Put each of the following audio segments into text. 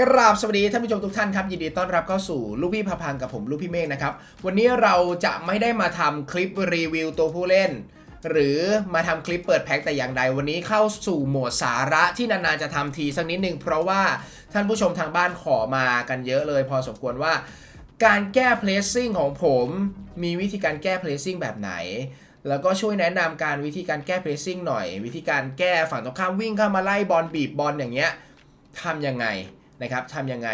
กราบสวัสดีท่านผู้ชมทุกท่านครับ ยินดีต้อนรับเข้าสู่ลูกพี่พาพังกับผมลูกพี่เมฆนะครับ วันนี้เราจะไม่ได้มาทำคลิปรีวิวตัวผู้เล่น หรือมาทำคลิปเปิดแพ็คแต่อย่างใด วันนี้เข้าสู่โหมดสาระที่นานๆจะทำทีสักนิดหนึ่งเพราะว่าท่านผู้ชมทางบ้านขอมากันเยอะเลย พอสมควรว่า การแก้เพลสซิ่งของผมมีวิธีการแก้เพลสซิ่งแบบไหนแล้วก็ช่วยแนะนำการวิธีการแก้เพลสซิ่งหน่อย วิธีการแก้ฝั่งตรงข้ามวิ่งเข้ามาไล่บอลบีบบอลอย่างเงี้ยทำยังไง นะครับทำยังไง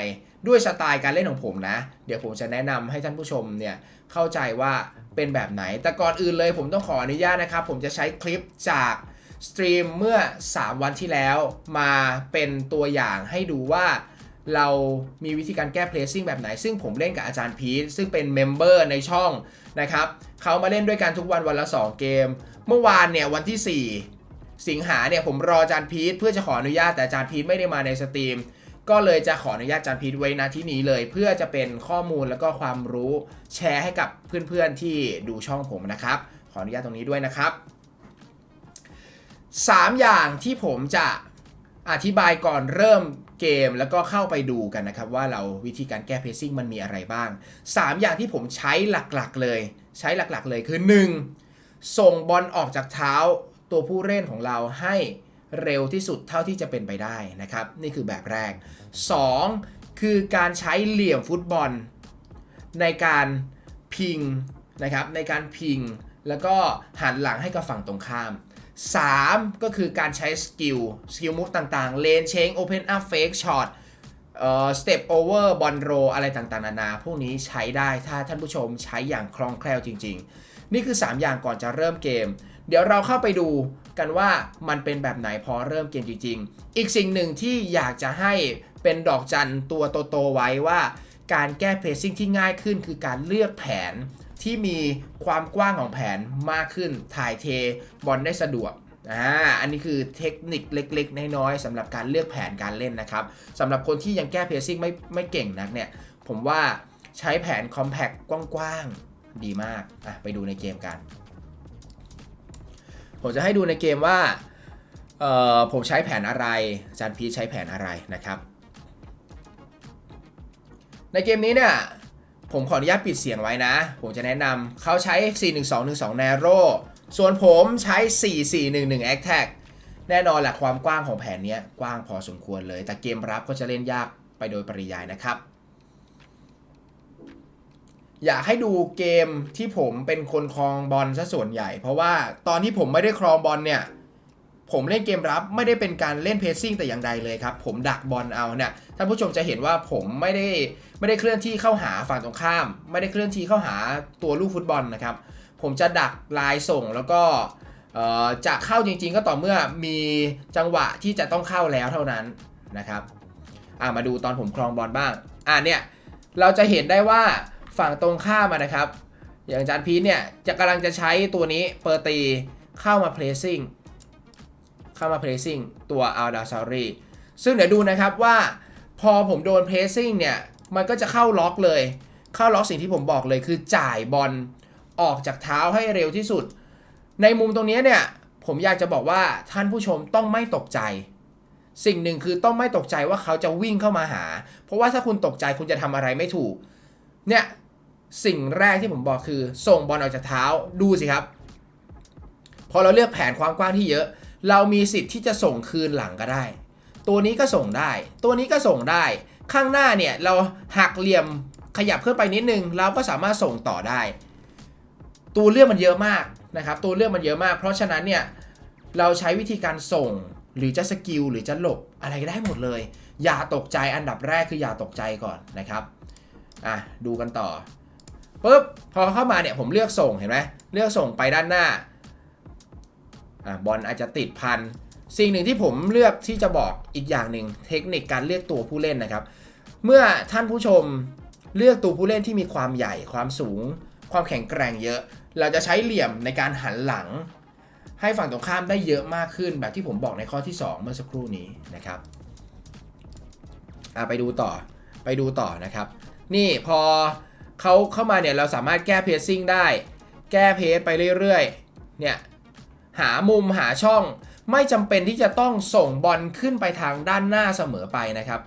ด้วยสไตล์การเล่นของผมนะ เดี๋ยวผมจะแนะนำให้ท่านผู้ชมเนี่ยเข้าใจว่าเป็นแบบไหน แต่ก่อนอื่นเลยผมต้องขออนุญาตนะครับ ผมจะใช้คลิปจากสตรีมเมื่อ 3 วันที่แล้วมาเป็นตัวอย่างให้ดูว่าเรามีวิธีการแก้เพลซิ่งแบบไหน ซึ่งผมเล่นกับอาจารย์พีทซึ่งเป็นเมมเบอร์ในช่องนะครับเขามาเล่นด้วยกันทุกวันวันละ 2 เกม เมื่อวานเนี่ยวันที่ 4 สิงหาเนี่ยผมรออาจารย์พีทเพื่อจะขออนุญาตแต่อาจารย์พีทไม่ได้มาในสตรีม ก็เลยจะขออนุญาตจารย์พีทไว้ณที่นี้เลย เพื่อจะเป็นข้อมูลแล้วก็ความรู้แชร์ให้กับเพื่อนๆที่ดูช่องผมนะครับ ขออนุญาตตรงนี้ด้วยนะครับ 3 อย่างที่ผมจะอธิบายก่อนเริ่มเกมแล้วก็เข้าไปดูกันนะครับว่าเราวิธีการแก้เพ c ซิ่งมันมีอะไรบ้าง 3 อย่างที่ผมใช้หลักๆเลย ใช้หลักๆเลยคือ 1. ส่งบอลออกจากเท้าตัวผู้เล่นของเราให้ เร็วที่สุดเท่าที่จะเป็นไปได้นะครับ นี่คือแบบแรก 2. คือการใช้เหลี่ยมฟุตบอล ในการพิงนะครับในการพิง แล้วก็หันหลังให้กับฝั่งตรงข้าม 3. ก็คือการใช้สกิลสกิลมุกต่างๆ เลนเชงโอเพนอัพเฟกช็อตเอ่อสเต็ปโอเวอร์บอลโรอะไรต่างๆ นานา พวกนี้ใช้ได้ถ้าท่านผู้ชมใช้อย่างคล่องแคล่วจริง ๆ นี่คือ 3 อย่างก่อนจะเริ่มเกม เดี๋ยวเราเข้าไปดู กันว่ามันเป็นแบบไหนพอเริ่มเกมจริง ๆ อีกสิ่งหนึ่งที่อยากจะให้เป็นดอกจันตัวโตๆไว้ว่าการแก้เพรสซิ่งที่ง่ายขึ้นคือการเลือกแผนที่มีความกว้างของแผนมากขึ้น ถ่ายเทบอลได้สะดวกอ่าอันนี้คือเทคนิคเล็กๆ น้อยๆสำหรับการเลือกแผนการเล่นนะครับสำหรับคนที่ยังแก้เพรสซิ่งไม่ไม่เก่งนักเนี่ย ผมว่าใช้แผนคอมแพคกว้างๆ ดีมากอะไปดูในเกมกัน ผมจะให้ดูในเกมว่าผมใช้แผนอะไรจารย์พีชใช้แผนอะไรนะครับ ในเกมนี้เนี่ยผมขออนุญาตปิดเสียงไว้นะ ผมจะแนะนำเขาใช้ 41212 Narrow ส่วนผมใช้ 4411 Attack แน่นอนแหละความกว้างของแผนนี้กว้างพอสมควรเลย แต่เกมรับก็จะเล่นยากไปโดยปริยายนะครับ อยากให้ดูเกมที่ผมเป็นคนครองบอลซะส่วนใหญ่ เพราะว่าตอนที่ผมไม่ได้ครองบอลเนี่ยผมเล่นเกมรับไม่ได้เป็นการเล่นเพสซิ่งแต่อย่างใดเลยครับ ผมดักบอลเอาเนี่ยท่านผู้ชมจะเห็นว่าผมไม่ได้ไม่ได้เคลื่อนที่เข้าหาฝั่งตรงข้าม ไม่ได้เคลื่อนที่เข้าหาตัวลูกฟุตบอลนะครับ ผมจะดักลายส่งแล้วก็จะเข้าจริง ๆ ก็ต่อเมื่อมีจังหวะที่จะต้องเข้าแล้วเท่านั้นนะครับมาดูตอนผมครองบอลบ้างอ่าเนี่ยเราจะเห็นได้ว่า ฝั่งตรงข้ามนะครับ อย่างจานพีทเนี่ยจะกำลังจะใช้ตัวนี้เปอร์ตีเข้ามาเพลซิ่งเข้ามา pressing ตัว a l d a s a r i ซึ่งเดี๋ยวดูนะครับว่าพอผมโดน pressing เนี่ย มันก็จะเข้าล็อกเลย เข้าล็อกสิ่งที่ผมบอกเลยคือจ่ายบอลออกจากเท้าให้เร็วที่สุด ในมุมตรงนี้เนี่ย ผมอยากจะบอกว่าท่านผู้ชมต้องไม่ตกใจ สิ่งหนึ่งคือต้องไม่ตกใจว่าเขาจะวิ่งเข้ามาหา เพราะว่าถ้าคุณตกใจคุณจะทำอะไรไม่ถูก เนี่ย สิ่งแรกที่ผมบอกคือส่งบอลออกจากเท้าดูสิครับ พอเราเลือกแผนความกว้างที่เยอะ เรามีสิทธิ์ที่จะส่งคืนหลังก็ได้ ตัวนี้ก็ส่งได้ ตัวนี้ก็ส่งได้ ข้างหน้าเนี่ยเราหักเหลี่ยมขยับขึ้นไปนิดนึง เราก็สามารถส่งต่อได้ ตัวเลือกมันเยอะมากนะครับ ตัวเลือกมันเยอะมาก เพราะฉะนั้นเนี่ยเราใช้วิธีการส่งหรือจะสกิลหรือจะหลบอะไรได้หมดเลย อย่าตกใจอันดับแรกคืออย่าตกใจก่อนนะครับอะดูกันต่อ ปุ๊บพอเข้ามาเนี่ยผมเลือกส่งเห็นไหมเลือกส่งไปด้านหน้าอะบอลอาจจะติดพัน สิ่งหนึ่งที่ผมเลือกที่จะบอกอีกอย่างหนึ่งเทคนิคการเลือกตัวผู้เล่นนะครับ เมื่อท่านผู้ชมเลือกตัวผู้เล่นที่มีความใหญ่ความสูง ความแข็งแกร่งเยอะ เราจะใช้เหลี่ยมในการหันหลัง ให้ฝั่งตรงข้ามได้เยอะมากขึ้นแบบที่ผมบอกในข้อที่ 2 เมื่อสักครู่นี้นะครับไปดูต่อไปดูต่อนะครับ นี่พอ เขาเข้ามาเนี่ยเราสามารถแก้เพสซิ่งได้ แก้เพสไปเรื่อยๆ เนี่ยหามุมหาช่องไม่จำเป็นที่จะต้องส่งบอลขึ้นไปทางด้านหน้าเสมอไปนะครับ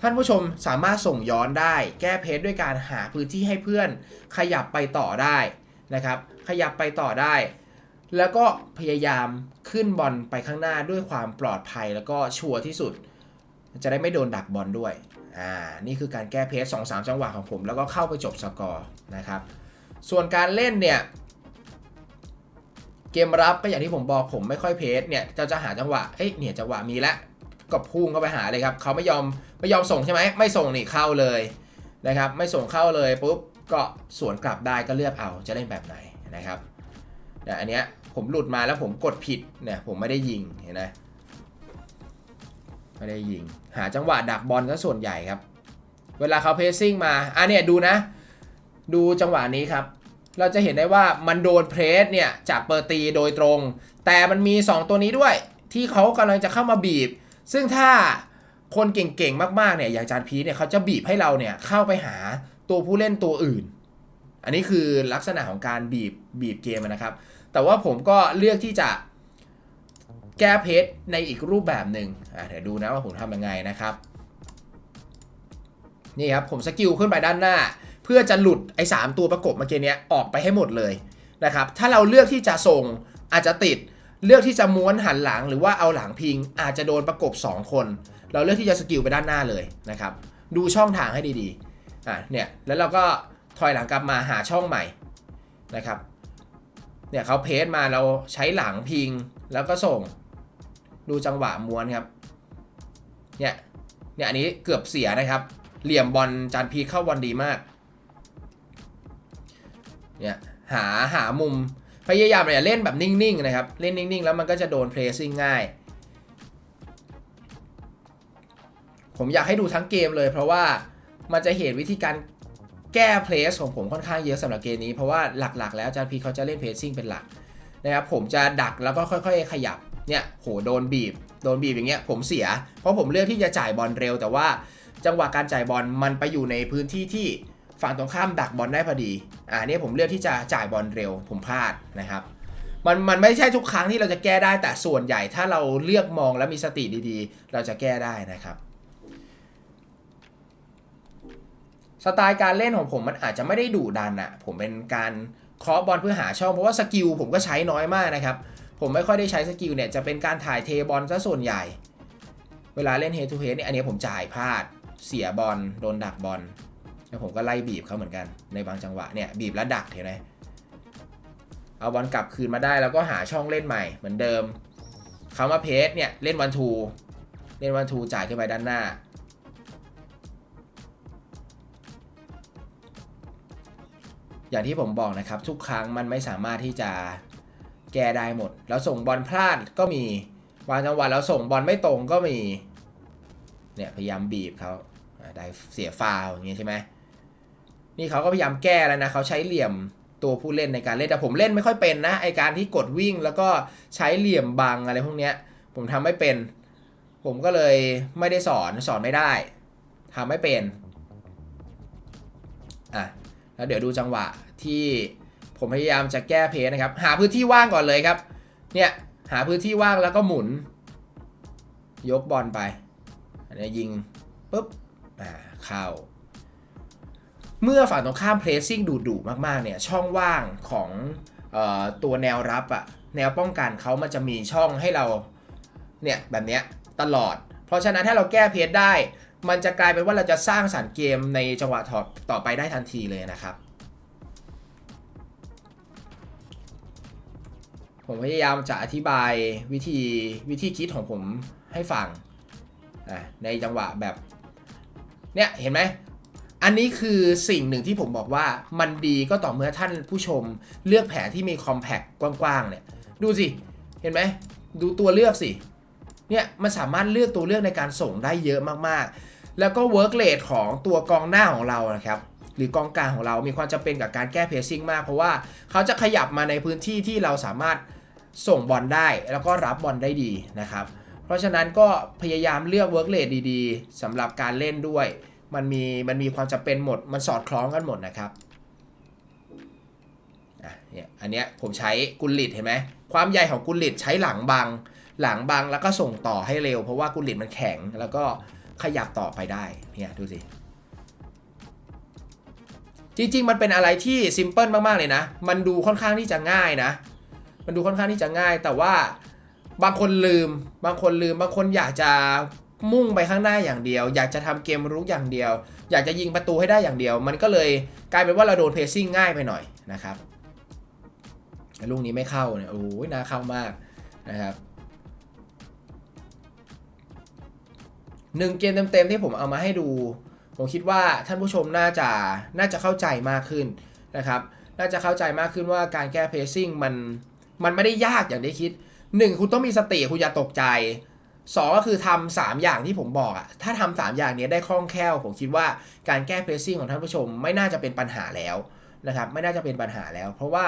ท่านผู้ชมสามารถส่งย้อนได้ แก้เพจด้วยการหาพื้นที่ให้เพื่อน ขยับไปต่อได้นะครับ ขยับไปต่อได้ แล้วก็พยายามขึ้นบอลไปข้างหน้าด้วยความปลอดภัยแล้วก็ชัวร์ที่สุด จะได้ไม่โดนดักบอลด้วย อ่านี่คือการแก้เพจ2 3จังหวะของผม แล้วก็เข้าไปจบสกอร์นะครับ ส่วนการเล่นเนี่ย เกมรับก็อย่างที่ผมบอกผมไม่ค่อยเพจเนี่ยจะจะหาจังหวะเอ้ยเนี่ยจังหวะมีแล้วก็พุ่งเข้าไปหาเลยครับเขาไม่ยอมไม่ยอมส่งใช่ไหมไม่ส่งนี่เข้าเลยนะครับ ไม่ส่งเข้าเลยปุ๊บก็สวนกลับได้ก็เลือกเอาจะเล่นแบบไหนนะครับแต่อันเนี้ยผมหลุดมาแล้วผมกดผิดเนี่ยผมไม่ได้ยิงเห็นไหม ไม่ได้ยิง หาจังหวะดักบอลก็ส่วนใหญ่ครับ เวลาเขาเพสซิ่งมาอะเนี่ยดูนะ ดูจังหวะนี้ครับ เราจะเห็นได้ว่ามันโดนเพรสเนี่ยจากเปอร์ตีโดยตรง แต่มันมี 2 ตัวนี้ด้วย ที่เขากำลังจะเข้ามาบีบ ซึ่งถ้าคนเก่งๆมากๆเนี่ยอย่างจานพีเนี่ยเขาจะบีบให้เราเนี่ยเข้าไปหาตัวผู้เล่นตัวอื่น อันนี้คือลักษณะของการบีบบีบเกมนะครับ แต่ว่าผมก็เลือกที่จะ แก้เพจในอีกรูปแบบหนึ่งอะเดี๋ยวดูนะว่าผมทำยังไงนะครับ นี่ครับผมสกิลขึ้นไปด้านหน้า เพื่อจะหลุดไอ้สามตัวประกบเมื่อกี้นี้ออกไปให้หมดเลยนะครับ ถ้าเราเลือกที่จะส่งอาจจะติดเลือกที่จะม้วนหันหลังหรือว่าเอาหลังพิง อาจจะโดนประกบ 2 คน เราเลือกที่จะสกิลไปด้านหน้าเลยนะครับ ดูช่องทางให้ดีๆอะเนี่ยแล้วเราก็ถอยหลังกลับมาหาช่องใหม่นะครับเนี่ยเขาเพจมาเราใช้หลังพิงแล้วก็ส่ง ดูจังหวะม้วนครับ เนี่ย เนี่ยอันนี้เกือบเสียนะครับ เหลี่ยมบอลจานพีเข้าบอลดีมาก เนี่ยหาหามุมพยายามอย่าเล่นแบบนิ่งๆนะครับ เล่นนิ่งๆ แล้วมันก็จะโดนเพรสซิ่งง่าย ผมอยากให้ดูทั้งเกมเลย เพราะว่ามันจะเห็นวิธีการแก้เพรสของผมค่อนข้างเยอะสำหรับเกมนี้ เพราะว่าหลักๆ แล้วจารย์พีเขาจะเล่นเพรสซิ่งเป็นหลักนะครับผมจะดักแล้วก็ค่อย ๆ ขยับ เนี่ยโหโดนบีบ โดนบีบอย่างเงี้ยผมเสีย เพราะผมเลือกที่จะจ่ายบอลเร็ว แต่ว่าจังหวะการจ่ายบอลมันไปอยู่ในพื้นที่ที่ฝั่งตรงข้ามดักบอลได้พอดีอ่าเนี่ยผมเลือกที่จะจ่ายบอลเร็ว ผมพลาดนะครับมันมันไม่ใช่ทุกครั้งที่เราจะแก้ได้แต่ส่วนใหญ่ถ้าเราเลือกมองและมีสติดีๆ เราจะแก้ได้นะครับ สไตล์การเล่นของผมมันอาจจะไม่ได้ดุดันอะผมเป็นการเคาะบอลเพื่อหาช่องเพราะว่าสกิลผมก็ใช้น้อยมากนะครับ ผมไม่ค่อยได้ใช้สกิลเนี่ยจะเป็นการถ่ายเทบอลซะส่วนใหญ่ เวลาเล่นเฮดทูเฮดเนี่ยอันนี้ผมจ่ายพลาด เสียบอลโดนดักบอลแล้วผมก็ไล่บีบเขาเหมือนกันในบางจังหวะเนี่ยบีบแล้วดักเห็นไหมเอาบอลกลับคืนมาได้แล้วก็หาช่องเล่นใหม่เหมือนเดิมเขามาเพสเนี่ยเล่นวันทูเล่นวันทูจ่ายขึ้นไปด้านหน้า อย่างที่ผมบอกนะครับ ทุกครั้งมันไม่สามารถที่จะ แก้ได้หมด แล้วส่งบอลพลาดก็มีบางจังหวะแล้วส่งบอลไม่ตรงก็มี เนี่ยพยายามบีบเขาได้เสียฟาวอย่างงี้ใช่ไหมนี่เขาก็พยายามแก้แล้วนะเขาใช้เหลี่ยมตัวผู้เล่นในการเล่นแต่ผมเล่นไม่ค่อยเป็นนะไอการที่กดวิ่งแล้วก็ใช้เหลี่ยมบังอะไรพวกเนี้ย ผมทำไม่เป็น ผมก็เลยไม่ได้สอนสอนไม่ได้ทำไม่เป็นอะแล้วเดี๋ยวดูจังหวะที่ ผมพยายามจะแก้เพจนะครับ หาพื้นที่ว่างก่อนเลยครับ เนี่ยหาพื้นที่ว่างแล้วก็หมุน ยกบอลไป อันนี้ยิงปุ๊บอ่าเข้า เมื่อฝั่งตรงข้ามเพรสซิ่งดุดุมากๆเนี่ยช่องว่างของออตัวแนวรับอะแนวป้องกันเขามันจะมีช่องให้เราเนี่ยแบบเนี้ยตลอด เพราะฉะนั้นถ้าเราแก้เพจได้ มันจะกลายเป็นว่าเราจะสร้างสรรค์เกมในจังหวะถอดต่อไปได้ทันทีเลยนะครับ ผมพยายามจะอธิบายวิธีวิธีคิดของผมให้ฟังในจังหวะแบบเนี่ยเห็นไหมอันนี้คือสิ่งหนึ่งที่ผมบอกว่ามันดีก็ต่อเมื่อท่านผู้ชมเลือกแผนที่มีคอมแพคกว้างๆเนี่ยดูสิ เห็นไหมดูตัวเลือกสิเนี่ยมันสามารถเลือกตัวเลือกในการส่งได้เยอะมากๆ แล้วก็เวิร์กเลทของตัวกองหน้าของเรานะครับ หรือกองกลางของเรามีความจำเป็นกับการแก้เพซซิ่งมาก เพราะว่าเขาจะขยับมาในพื้นที่ที่เราสามารถส่งบอลได้ แล้วก็รับบอลได้ดีนะครับ เพราะฉะนั้นก็พยายามเลือกเวิร์กเลทดีๆสำหรับการเล่นด้วย มันมีมันมีความจำเป็นหมด มันสอดคล้องกันหมดนะครับอะเนี่ยอันเนี้ยผมใช้กุลลิตเห็นไหมความใหญ่ของกุลลิตใช้หลังบัง หลังบังแล้วก็ส่งต่อให้เร็ว เพราะว่ากุลลิตมันแข็งแล้วก็ขยับต่อไปได้เนี่ยดูสิ จริง ๆ มันเป็นอะไรที่ซิมเพิลมากๆเลยนะ มันดูค่อนข้างที่จะง่ายนะ มันดูค่อนข้างที่จะง่าย แต่ว่าบางคนลืม บางคนลืม บางคนอยากจะมุ่งไปข้างหน้าอย่างเดียว อยากจะทำเกมรุกอย่างเดียว อยากจะยิงประตูให้ได้อย่างเดียว มันก็เลยกลายเป็นว่าเราโดนเพรสซิ่งง่ายไปหน่อยนะครับลูกนี้ไม่เข้าเนี่ย โอ้ยน่าเข้ามากนะครับหนึ่งเกมเต็มๆที่ผมเอามาให้ดู ผมคิดว่าท่านผู้ชมน่าจะน่าจะเข้าใจมากขึ้นนะครับ น่าจะเข้าใจมากขึ้นว่าการแก้เพรสซิ่งมันมันไม่ได้ยากอย่างที่คิด 1 คุณต้องมีสติคุณอย่าตกใจ 2 ก็คือทำสามอย่างที่ผมบอกอะถ้าทำสามอย่างนี้ได้คล่องแคล่ว ผมคิดว่าการแก้เพรสซิ่งของท่านผู้ชมไม่น่าจะเป็นปัญหาแล้วนะครับ ไม่น่าจะเป็นปัญหาแล้ว เพราะว่า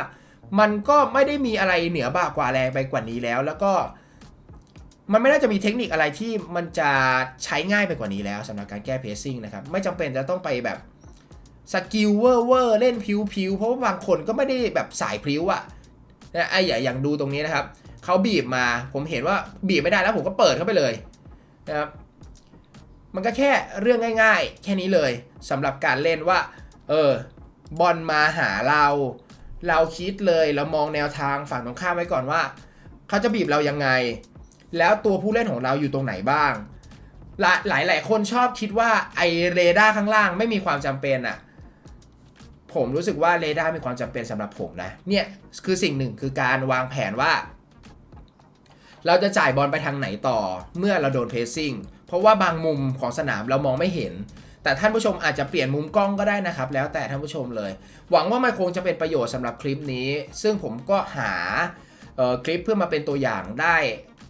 มันก็ไม่ได้มีอะไรเหนือบ่ากว่าแรงไปกว่านี้แล้ว แล้วก็ มันไม่น่าจะมีเทคนิคอะไรที่มันจะใช้ง่ายไปกว่านี้แล้วสำหรับการแก้เพสซิ่งนะครับ ไม่จำเป็นจะต้องไปแบบสกิลเวอร์เวอร์เล่นพิวพิวเพราะว่าบางคนก็ไม่ได้แบบสายพิ้วอะนะไอ้อย่อย่างดูตรงนี้นะครับเขาบีบมาผมเห็นว่าบีบไม่ได้แล้วผมก็เปิดเข้าไปเลยนะครับมันก็แค่เรื่องง่าย ๆ แค่นี้เลยสำหรับการเล่นว่า เออบอลมาหาเรา เราคิดเลยเรามองแนวทางฝั่งตรงข้ามไว้ก่อนว่าเขาจะบีบเรายังไง แล้วตัวผู้เล่นของเราอยู่ตรงไหนบ้าง หลายหลายคนชอบคิดว่าไอเรดาร์ข้างล่างไม่มีความจำเป็นอะผมรู้สึกว่าเรดาร์มีความจำเป็นสำหรับผมนะ เนี่ยคือสิ่งหนึ่งคือการวางแผนว่า เราจะจ่ายบอลไปทางไหนต่อเมื่อเราโดนเพสซิ่งเพราะว่าบางมุมของสนามเรามองไม่เห็น แต่ท่านผู้ชมอาจจะเปลี่ยนมุมกล้องก็ได้นะครับ แล้วแต่ท่านผู้ชมเลย หวังว่ามันคงจะเป็นประโยชน์สำหรับคลิปนี้ ซึ่งผมก็หาคลิปเพื่อมาเป็นตัวอย่างได้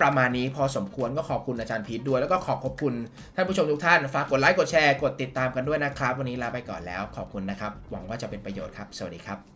ประมาณนี้พอสมควรก็ขอบคุณอาจารย์พีทด้วย แล้วก็ขอบขอบคุณท่านผู้ชมทุกท่าน ฝากกดไลค์กดแชร์กดติดตามกันด้วยนะครับ วันนี้ลาไปก่อนแล้วขอบคุณนะครับ หวังว่าจะเป็นประโยชน์ครับ สวัสดีครับ